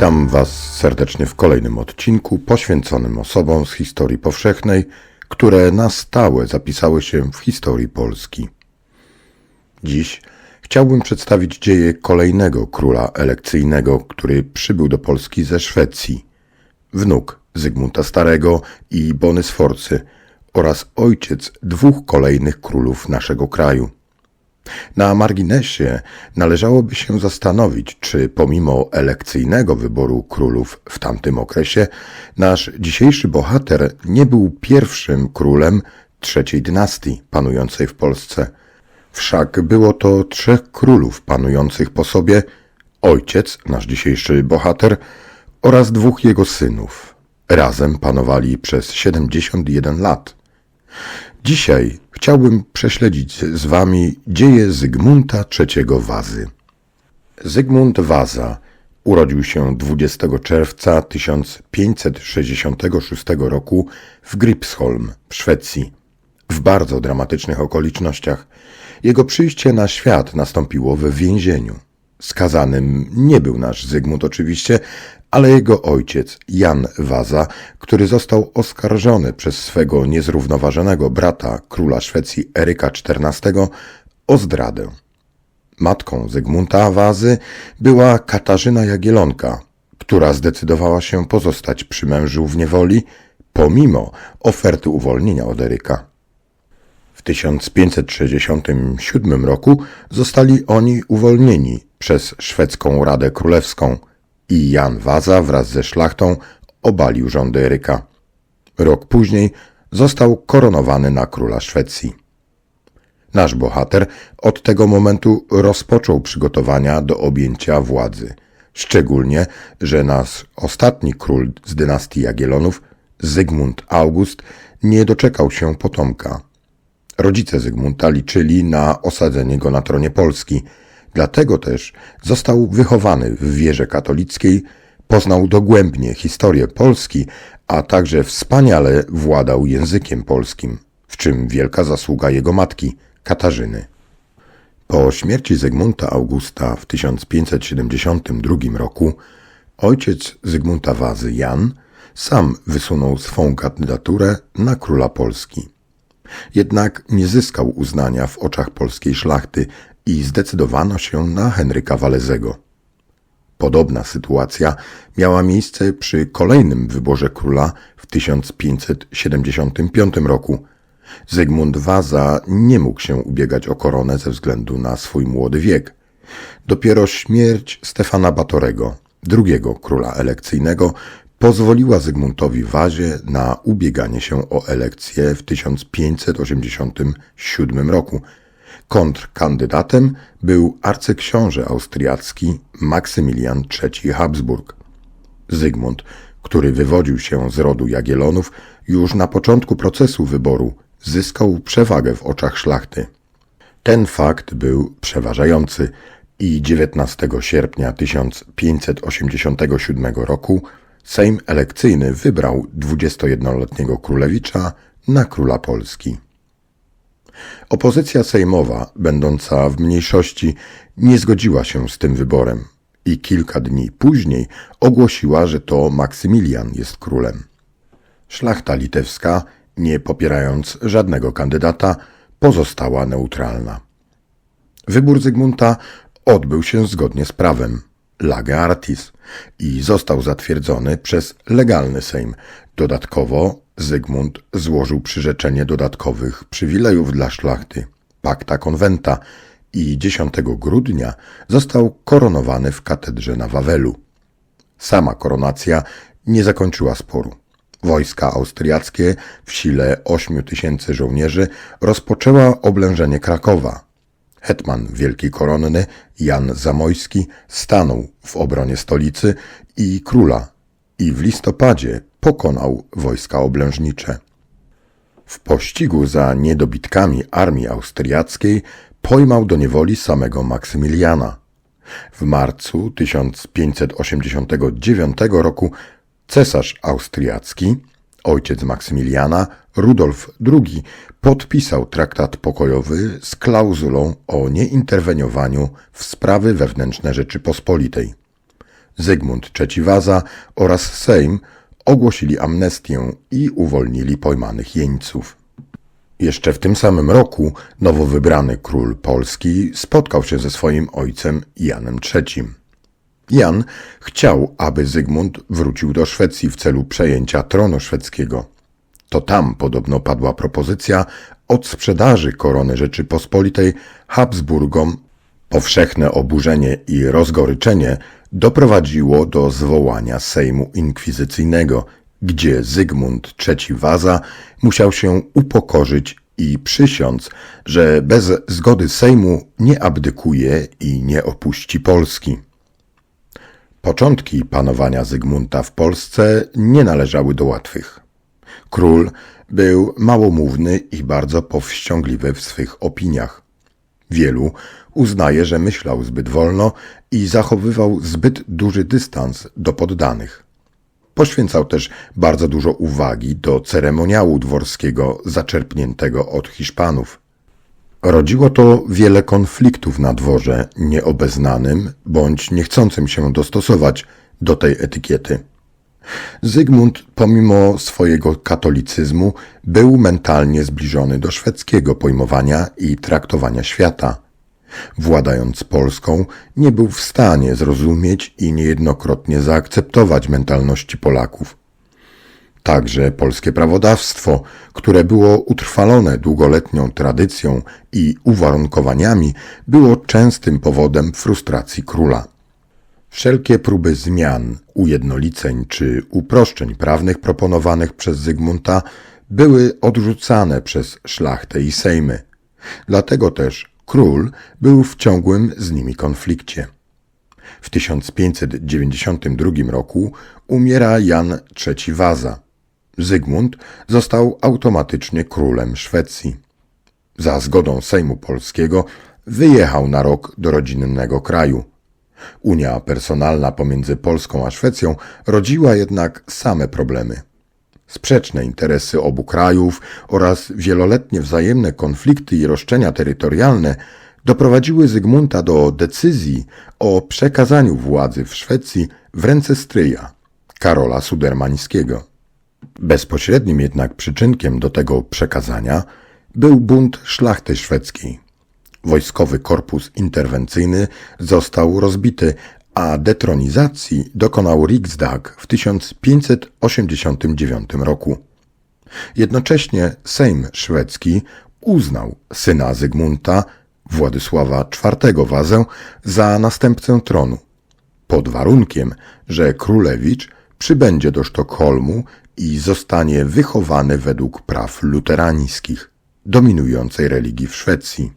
Witam Was serdecznie w kolejnym odcinku poświęconym osobom z historii powszechnej, które na stałe zapisały się w historii Polski. Dziś chciałbym przedstawić dzieje kolejnego króla elekcyjnego, który przybył do Polski ze Szwecji. Wnuk Zygmunta Starego i Bony Sforcy oraz ojciec dwóch kolejnych królów naszego kraju – na marginesie należałoby się zastanowić, czy pomimo elekcyjnego wyboru królów w tamtym okresie, nasz dzisiejszy bohater nie był pierwszym królem trzeciej dynastii panującej w Polsce. Wszak było to trzech królów panujących po sobie, ojciec, nasz dzisiejszy bohater, oraz dwóch jego synów. Razem panowali przez 71 lat. Dzisiaj chciałbym prześledzić z wami dzieje Zygmunta III Wazy. Zygmunt Waza urodził się 20 czerwca 1566 roku w Gripsholm w Szwecji w bardzo dramatycznych okolicznościach. Jego przyjście na świat nastąpiło w więzieniu. Skazanym nie był nasz Zygmunt oczywiście, ale jego ojciec, Jan Waza, który został oskarżony przez swego niezrównoważonego brata, króla Szwecji Eryka XIV, o zdradę. Matką Zygmunta Wazy była Katarzyna Jagielonka, która zdecydowała się pozostać przy mężu w niewoli, pomimo oferty uwolnienia od Eryka. W 1567 roku zostali oni uwolnieni przez szwedzką Radę Królewską – i Jan Waza wraz ze szlachtą obalił rządy Eryka. Rok później został koronowany na króla Szwecji. Nasz bohater od tego momentu rozpoczął przygotowania do objęcia władzy. Szczególnie, że nasz ostatni król z dynastii Jagielonów, Zygmunt August, nie doczekał się potomka. Rodzice Zygmunta liczyli na osadzenie go na tronie Polski – Dlatego też został wychowany w wierze katolickiej, poznał dogłębnie historię Polski, a także wspaniale władał językiem polskim, w czym wielka zasługa jego matki, Katarzyny. Po śmierci Zygmunta Augusta w 1572 roku ojciec Zygmunta Wazy Jan sam wysunął swą kandydaturę na króla Polski. Jednak nie zyskał uznania w oczach polskiej szlachty, i zdecydowano się na Henryka Walezego. Podobna sytuacja miała miejsce przy kolejnym wyborze króla w 1575 roku. Zygmunt Waza nie mógł się ubiegać o koronę ze względu na swój młody wiek. Dopiero śmierć Stefana Batorego, drugiego króla elekcyjnego, pozwoliła Zygmuntowi Wazie na ubieganie się o elekcję w 1587 roku – Kontrkandydatem był arcyksiąże austriacki Maksymilian III Habsburg. Zygmunt, który wywodził się z rodu Jagielonów, już na początku procesu wyboru zyskał przewagę w oczach szlachty. Ten fakt był przeważający i 19 sierpnia 1587 roku Sejm elekcyjny wybrał 21-letniego królewicza na króla Polski. Opozycja sejmowa, będąca w mniejszości, nie zgodziła się z tym wyborem i kilka dni później ogłosiła, że to Maksymilian jest królem. Szlachta litewska, nie popierając żadnego kandydata, pozostała neutralna. Wybór Zygmunta odbył się zgodnie z prawem, lage artis, i został zatwierdzony przez legalny Sejm. Dodatkowo Zygmunt złożył przyrzeczenie dodatkowych przywilejów dla szlachty, pakta konwenta i 10 grudnia został koronowany w katedrze na Wawelu. Sama koronacja nie zakończyła sporu. Wojska austriackie w sile 8 tysięcy żołnierzy rozpoczęła oblężenie Krakowa. Hetman Wielki Koronny Jan Zamojski stanął w obronie stolicy i króla i w listopadzie pokonał wojska oblężnicze. W pościgu za niedobitkami armii austriackiej pojmał do niewoli samego Maksymiliana. W marcu 1589 roku cesarz austriacki, ojciec Maksymiliana, Rudolf II, podpisał traktat pokojowy z klauzulą o nieinterweniowaniu w sprawy wewnętrzne Rzeczypospolitej. Zygmunt III Waza oraz Sejm ogłosili amnestię i uwolnili pojmanych jeńców. Jeszcze w tym samym roku nowo wybrany król Polski spotkał się ze swoim ojcem Janem III. Jan chciał, aby Zygmunt wrócił do Szwecji w celu przejęcia tronu szwedzkiego. To tam podobno padła propozycja odsprzedaży korony Rzeczypospolitej Habsburgom. Powszechne oburzenie i rozgoryczenie doprowadziło do zwołania Sejmu Inkwizycyjnego, gdzie Zygmunt III Waza musiał się upokorzyć i przysiąc, że bez zgody Sejmu nie abdykuje i nie opuści Polski. Początki panowania Zygmunta w Polsce nie należały do łatwych. Król był małomówny i bardzo powściągliwy w swych opiniach. Wielu uznaje, że myślał zbyt wolno i zachowywał zbyt duży dystans do poddanych. Poświęcał też bardzo dużo uwagi do ceremoniału dworskiego zaczerpniętego od Hiszpanów. Rodziło to wiele konfliktów na dworze nieobeznanym bądź niechcącym się dostosować do tej etykiety. Zygmunt, pomimo swojego katolicyzmu, był mentalnie zbliżony do szwedzkiego pojmowania i traktowania świata. Władając Polską, nie był w stanie zrozumieć i niejednokrotnie zaakceptować mentalności Polaków. Także polskie prawodawstwo, które było utrwalone długoletnią tradycją i uwarunkowaniami, było częstym powodem frustracji króla. Wszelkie próby zmian, ujednoliceń czy uproszczeń prawnych proponowanych przez Zygmunta były odrzucane przez szlachtę i sejmy. Dlatego też król był w ciągłym z nimi konflikcie. W 1592 roku umiera Jan III Waza. Zygmunt został automatycznie królem Szwecji. Za zgodą Sejmu Polskiego wyjechał na rok do rodzinnego kraju. Unia personalna pomiędzy Polską a Szwecją rodziła jednak same problemy. Sprzeczne interesy obu krajów oraz wieloletnie wzajemne konflikty i roszczenia terytorialne doprowadziły Zygmunta do decyzji o przekazaniu władzy w Szwecji w ręce stryja, Karola Sudermańskiego. Bezpośrednim jednak przyczynkiem do tego przekazania był bunt szlachty szwedzkiej. Wojskowy korpus interwencyjny został rozbity, a detronizacji dokonał Riksdag w 1589 roku. Jednocześnie Sejm szwedzki uznał syna Zygmunta, Władysława IV Wazę, za następcę tronu, pod warunkiem, że królewicz przybędzie do Sztokholmu i zostanie wychowany według praw luterańskich, dominującej religii w Szwecji.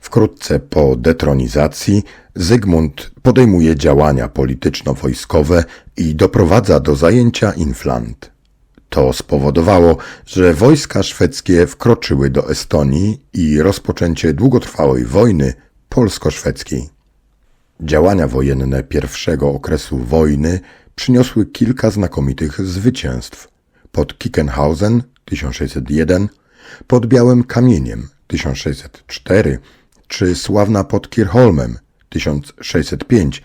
Wkrótce po detronizacji Zygmunt podejmuje działania polityczno-wojskowe i doprowadza do zajęcia Inflant. To spowodowało, że wojska szwedzkie wkroczyły do Estonii i rozpoczęcie długotrwałej wojny polsko-szwedzkiej. Działania wojenne pierwszego okresu wojny przyniosły kilka znakomitych zwycięstw. Pod Kickenhausen 1601, pod Białym Kamieniem 1604 czy sławna pod Kirchholmem 1605.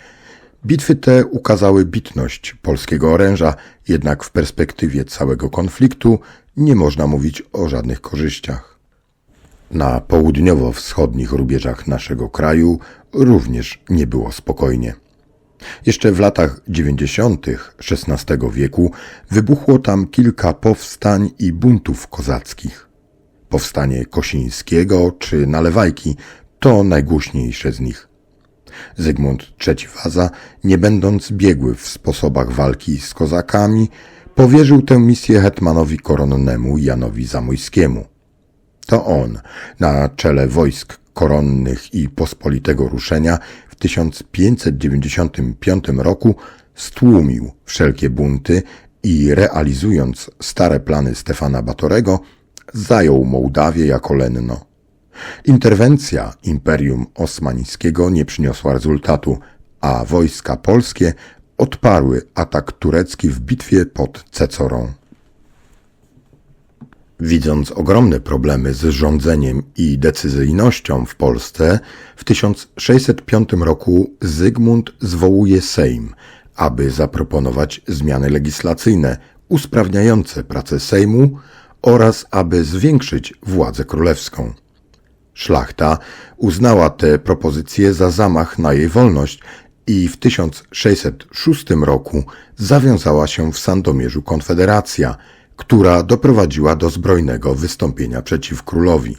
Bitwy te ukazały bitność polskiego oręża, jednak w perspektywie całego konfliktu nie można mówić o żadnych korzyściach. Na południowo-wschodnich rubieżach naszego kraju również nie było spokojnie. Jeszcze w latach dziewięćdziesiątych XVI wieku wybuchło tam kilka powstań i buntów kozackich. Powstanie Kosińskiego czy Nalewajki to najgłośniejsze z nich. Zygmunt III Waza, nie będąc biegły w sposobach walki z kozakami, powierzył tę misję hetmanowi koronnemu Janowi Zamojskiemu. To on, na czele wojsk koronnych i pospolitego ruszenia w 1595 roku stłumił wszelkie bunty i realizując stare plany Stefana Batorego, zajął Mołdawię jako lenno. Interwencja Imperium Osmańskiego nie przyniosła rezultatu, a wojska polskie odparły atak turecki w bitwie pod Cecorą. Widząc ogromne problemy z rządzeniem i decyzyjnością w Polsce, w 1605 roku Zygmunt zwołuje Sejm, aby zaproponować zmiany legislacyjne usprawniające pracę Sejmu oraz aby zwiększyć władzę królewską. Szlachta uznała te propozycje za zamach na jej wolność i w 1606 roku zawiązała się w Sandomierzu Konfederacja, która doprowadziła do zbrojnego wystąpienia przeciw królowi.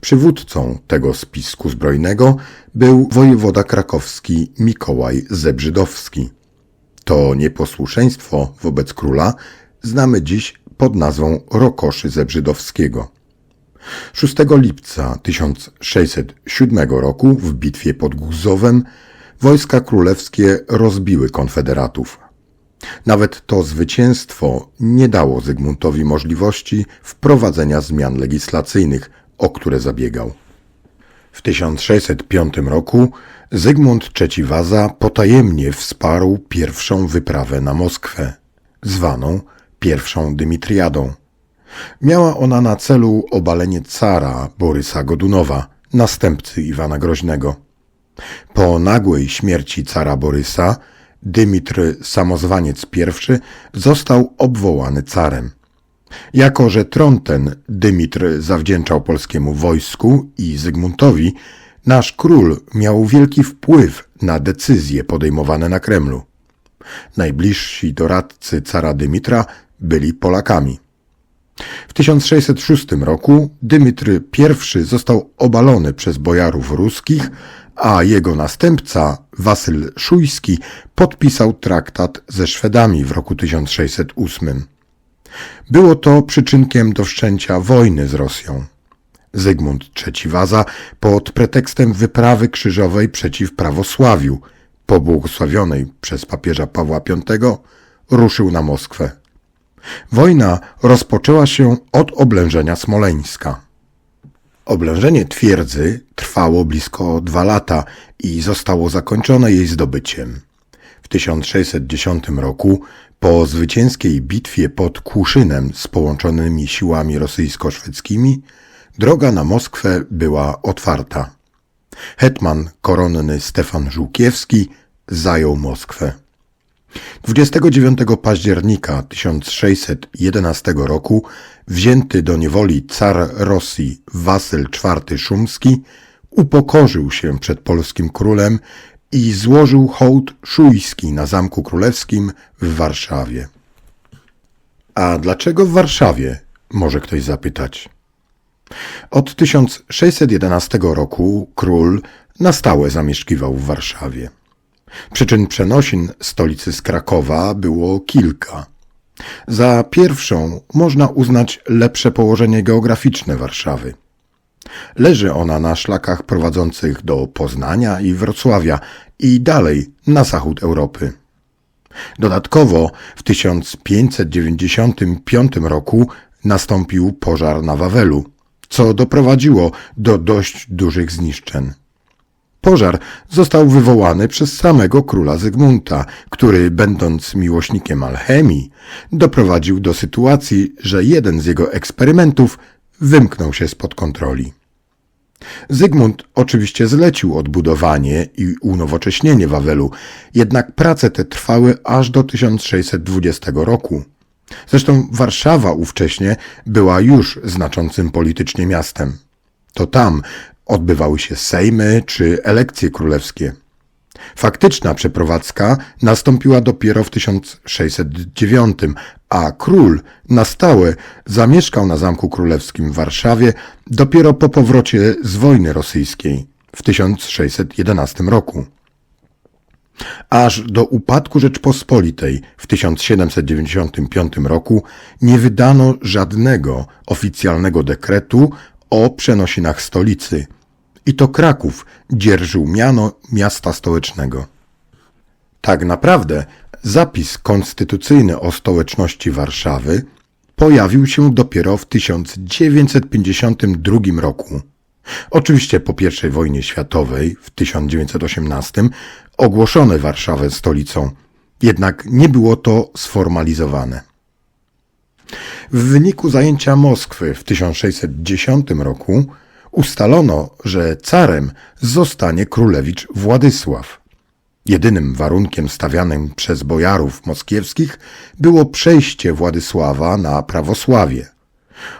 Przywódcą tego spisku zbrojnego był wojewoda krakowski Mikołaj Zebrzydowski. To nieposłuszeństwo wobec króla znamy dziś pod nazwą Rokoszy Zebrzydowskiego. 6 lipca 1607 roku w bitwie pod Guzowem wojska królewskie rozbiły konfederatów. Nawet to zwycięstwo nie dało Zygmuntowi możliwości wprowadzenia zmian legislacyjnych, o które zabiegał. W 1605 roku Zygmunt III Waza potajemnie wsparł pierwszą wyprawę na Moskwę, zwaną pierwszą Dymitriadą. Miała ona na celu obalenie cara Borysa Godunowa, następcy Iwana Groźnego. Po nagłej śmierci cara Borysa Dymitr Samozwaniec I został obwołany carem. Jako, że tron ten Dymitr zawdzięczał polskiemu wojsku i Zygmuntowi, nasz król miał wielki wpływ na decyzje podejmowane na Kremlu. Najbliżsi doradcy cara Dymitra byli Polakami. W 1606 roku Dymitr I został obalony przez bojarów ruskich, a jego następca, Wasyl Szujski, podpisał traktat ze Szwedami w roku 1608. Było to przyczynkiem do wszczęcia wojny z Rosją. Zygmunt III Waza pod pretekstem wyprawy krzyżowej przeciw prawosławiu, pobłogosławionej przez papieża Pawła V, ruszył na Moskwę. Wojna rozpoczęła się od oblężenia Smoleńska. Oblężenie twierdzy trwało blisko dwa lata i zostało zakończone jej zdobyciem. W 1610 roku, po zwycięskiej bitwie pod Kłuszynem z połączonymi siłami rosyjsko-szwedzkimi, droga na Moskwę była otwarta. Hetman koronny Stefan Żółkiewski zajął Moskwę. 29 października 1611 roku wzięty do niewoli car Rosji Wasyl IV Szumski upokorzył się przed polskim królem i złożył hołd szujski na Zamku Królewskim w Warszawie. A dlaczego w Warszawie? Może ktoś zapytać. Od 1611 roku król na stałe zamieszkiwał w Warszawie. Przyczyn przenosin stolicy z Krakowa było kilka. Za pierwszą można uznać lepsze położenie geograficzne Warszawy. Leży ona na szlakach prowadzących do Poznania i Wrocławia i dalej na zachód Europy. Dodatkowo w 1595 roku nastąpił pożar na Wawelu, co doprowadziło do dość dużych zniszczeń. Pożar został wywołany przez samego króla Zygmunta, który, będąc miłośnikiem alchemii, doprowadził do sytuacji, że jeden z jego eksperymentów wymknął się spod kontroli. Zygmunt oczywiście zlecił odbudowanie i unowocześnienie Wawelu, jednak prace te trwały aż do 1620 roku. Zresztą Warszawa ówcześnie była już znaczącym politycznie miastem. To tam odbywały się sejmy czy elekcje królewskie. Faktyczna przeprowadzka nastąpiła dopiero w 1609, a król na stałe zamieszkał na Zamku Królewskim w Warszawie dopiero po powrocie z wojny rosyjskiej w 1611 roku. Aż do upadku Rzeczpospolitej w 1795 roku nie wydano żadnego oficjalnego dekretu o przenosinach stolicy i to Kraków dzierżył miano miasta stołecznego. Tak naprawdę zapis konstytucyjny o stołeczności Warszawy pojawił się dopiero w 1952 roku. Oczywiście po I wojnie światowej w 1918 ogłoszono Warszawę stolicą, jednak nie było to sformalizowane. W wyniku zajęcia Moskwy w 1610 roku ustalono, że carem zostanie królewicz Władysław. Jedynym warunkiem stawianym przez bojarów moskiewskich było przejście Władysława na prawosławie.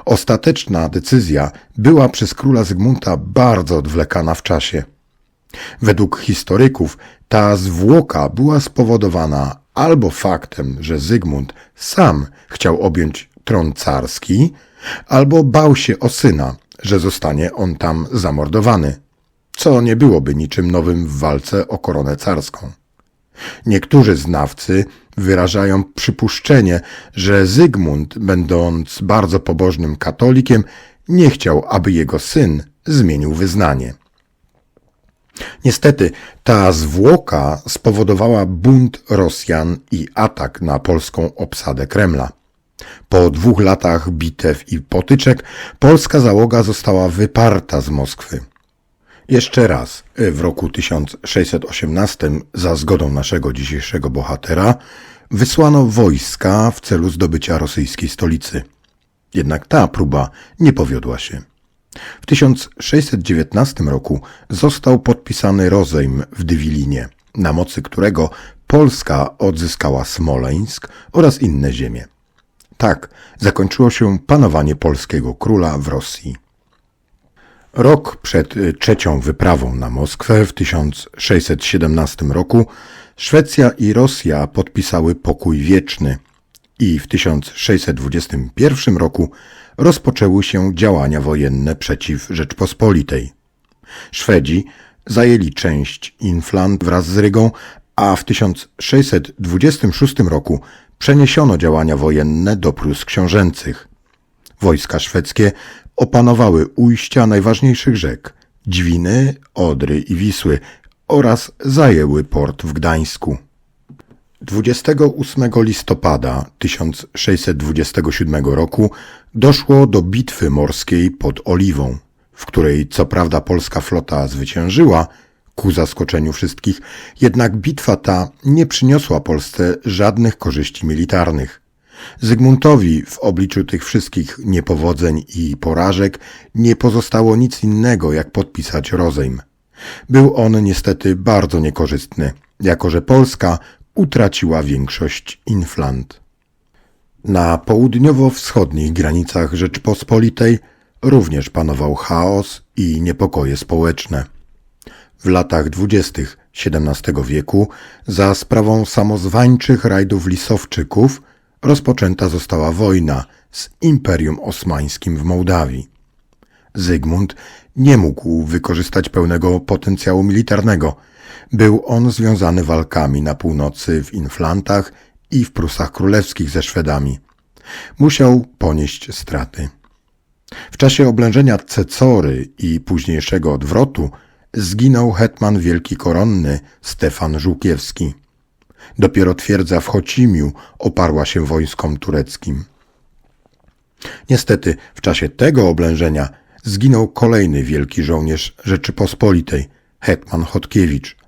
Ostateczna decyzja była przez króla Zygmunta bardzo odwlekana w czasie. Według historyków ta zwłoka była spowodowana albo faktem, że Zygmunt sam chciał objąć tron carski, albo bał się o syna, że zostanie on tam zamordowany, co nie byłoby niczym nowym w walce o koronę carską. Niektórzy znawcy wyrażają przypuszczenie, że Zygmunt, będąc bardzo pobożnym katolikiem, nie chciał, aby jego syn zmienił wyznanie. Niestety, ta zwłoka spowodowała bunt Rosjan i atak na polską obsadę Kremla. Po dwóch latach bitew i potyczek polska załoga została wyparta z Moskwy. Jeszcze raz, w roku 1618, za zgodą naszego dzisiejszego bohatera, wysłano wojska w celu zdobycia rosyjskiej stolicy. Jednak ta próba nie powiodła się. W 1619 roku został podpisany rozejm w Dywilinie, na mocy którego Polska odzyskała Smoleńsk oraz inne ziemie. Tak zakończyło się panowanie polskiego króla w Rosji. Rok przed trzecią wyprawą na Moskwę w 1617 roku Szwecja i Rosja podpisały pokój wieczny i w 1621 roku rozpoczęły się działania wojenne przeciw Rzeczpospolitej. Szwedzi zajęli część Infland wraz z Rygą, a w 1626 roku przeniesiono działania wojenne do Prus Książęcych. Wojska szwedzkie opanowały ujścia najważniejszych rzek Dźwiny, Odry i Wisły oraz zajęły port w Gdańsku. 28 listopada 1627 roku doszło do bitwy morskiej pod Oliwą, w której co prawda polska flota zwyciężyła, ku zaskoczeniu wszystkich, jednak bitwa ta nie przyniosła Polsce żadnych korzyści militarnych. Zygmuntowi w obliczu tych wszystkich niepowodzeń i porażek nie pozostało nic innego, jak podpisać rozejm. Był on niestety bardzo niekorzystny, jako że Polska utraciła większość Inflant. Na południowo-wschodnich granicach Rzeczpospolitej również panował chaos i niepokoje społeczne. W latach dwudziestych XVII wieku za sprawą samozwańczych rajdów lisowczyków rozpoczęta została wojna z Imperium Osmańskim w Mołdawii. Zygmunt nie mógł wykorzystać pełnego potencjału militarnego. Był on związany walkami na północy w Inflantach i w Prusach Królewskich ze Szwedami. Musiał ponieść straty. W czasie oblężenia Cecory i późniejszego odwrotu zginął hetman wielki koronny Stefan Żółkiewski. Dopiero twierdza w Chocimiu oparła się wojskom tureckim. Niestety w czasie tego oblężenia zginął kolejny wielki żołnierz Rzeczypospolitej, hetman Chodkiewicz.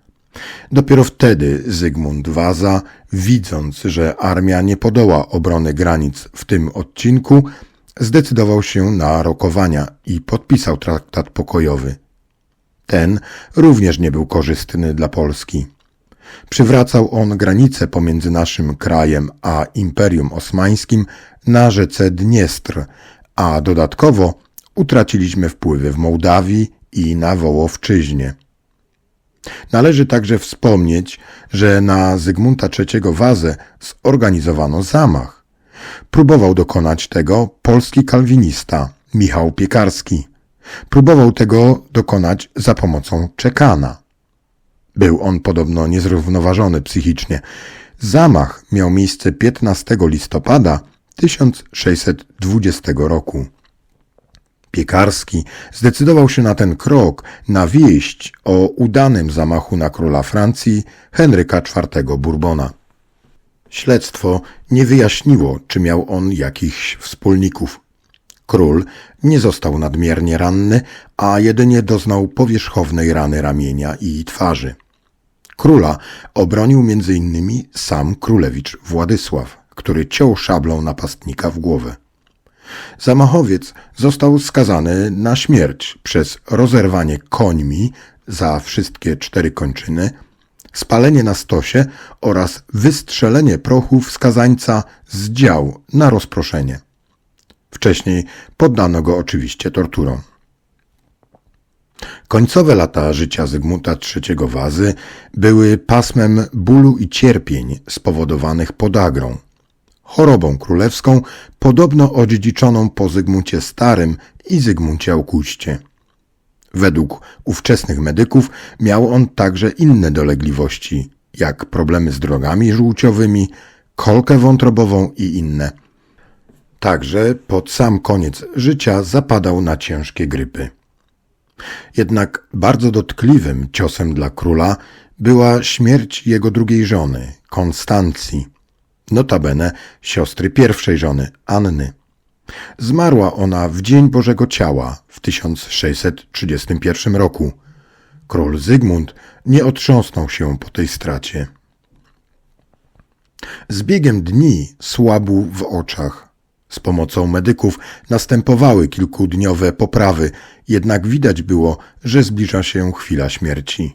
Dopiero wtedy Zygmunt Waza, widząc, że armia nie podoła obrony granic w tym odcinku, zdecydował się na rokowania i podpisał traktat pokojowy. Ten również nie był korzystny dla Polski. Przywracał on granice pomiędzy naszym krajem a Imperium Osmańskim na rzece Dniestr, a dodatkowo utraciliśmy wpływy w Mołdawii i na Wołowczyźnie. Należy także wspomnieć, że na Zygmunta III Wazę zorganizowano zamach. Próbował dokonać tego polski kalwinista Michał Piekarski. Próbował tego dokonać za pomocą Czekana. Był on podobno niezrównoważony psychicznie. Zamach miał miejsce 15 listopada 1620 roku. Piekarski zdecydował się na ten krok na wieść o udanym zamachu na króla Francji Henryka IV Bourbona. Śledztwo nie wyjaśniło, czy miał on jakichś wspólników. Król nie został nadmiernie ranny, a jedynie doznał powierzchownej rany ramienia i twarzy. Króla obronił innymi sam królewicz Władysław, który ciął szablą napastnika w głowę. Zamachowiec został skazany na śmierć przez rozerwanie końmi za wszystkie cztery kończyny, spalenie na stosie oraz wystrzelenie prochów skazańca z dział na rozproszenie. Wcześniej poddano go oczywiście torturom. Końcowe lata życia Zygmunta III Wazy były pasmem bólu i cierpień spowodowanych podagrą, chorobą królewską podobno odziedziczoną po Zygmuncie Starym i Zygmuncie Auguście. Według ówczesnych medyków miał on także inne dolegliwości, jak problemy z drogami żółciowymi, kolkę wątrobową i inne. Także pod sam koniec życia zapadał na ciężkie grypy. Jednak bardzo dotkliwym ciosem dla króla była śmierć jego drugiej żony, Konstancji, notabene siostry pierwszej żony, Anny. Zmarła ona w Dzień Bożego Ciała w 1631 roku. Król Zygmunt nie otrząsnął się po tej stracie. Z biegiem dni słabł w oczach. Z pomocą medyków następowały kilkudniowe poprawy, jednak widać było, że zbliża się chwila śmierci.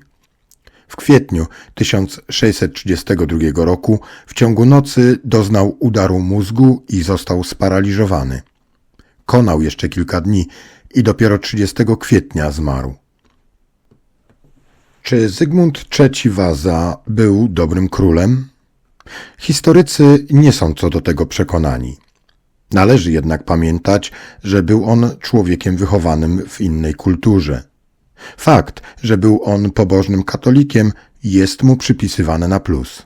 W kwietniu 1632 roku w ciągu nocy doznał udaru mózgu i został sparaliżowany. Konał jeszcze kilka dni i dopiero 30 kwietnia zmarł. Czy Zygmunt III Waza był dobrym królem? Historycy nie są co do tego przekonani. Należy jednak pamiętać, że był on człowiekiem wychowanym w innej kulturze. Fakt, że był on pobożnym katolikiem, jest mu przypisywany na plus.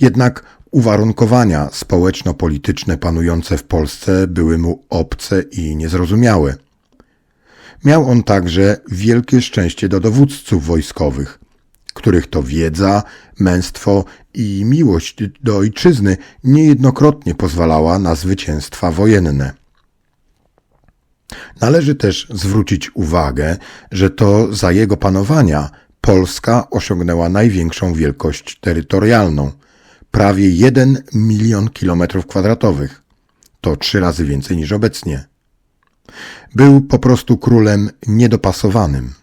Jednak uwarunkowania społeczno-polityczne panujące w Polsce były mu obce i niezrozumiałe. Miał on także wielkie szczęście do dowódców wojskowych, których to wiedza, męstwo i miłość do ojczyzny niejednokrotnie pozwalała na zwycięstwa wojenne. Należy też zwrócić uwagę, że to za jego panowania Polska osiągnęła największą wielkość terytorialną prawie 1 milion kilometrów kwadratowych. To trzy razy więcej niż obecnie. Był po prostu królem niedopasowanym.